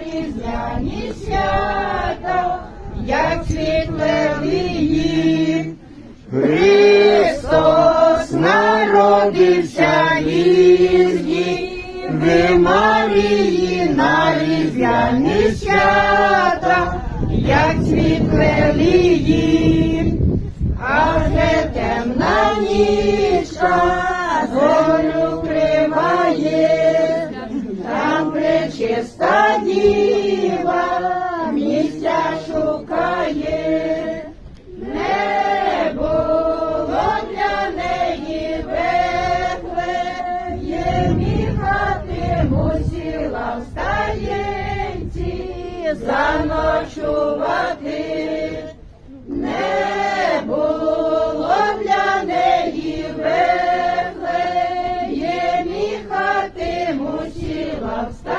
різдвяні свята, як світле вії. Христос народився із Діви Марії на різдвяні свята, як світле вії. А вже темна нічка Чиста діва місця шукає, не було неї вехле, заночувати. Не було для неї вехле, міхати мусіла встати.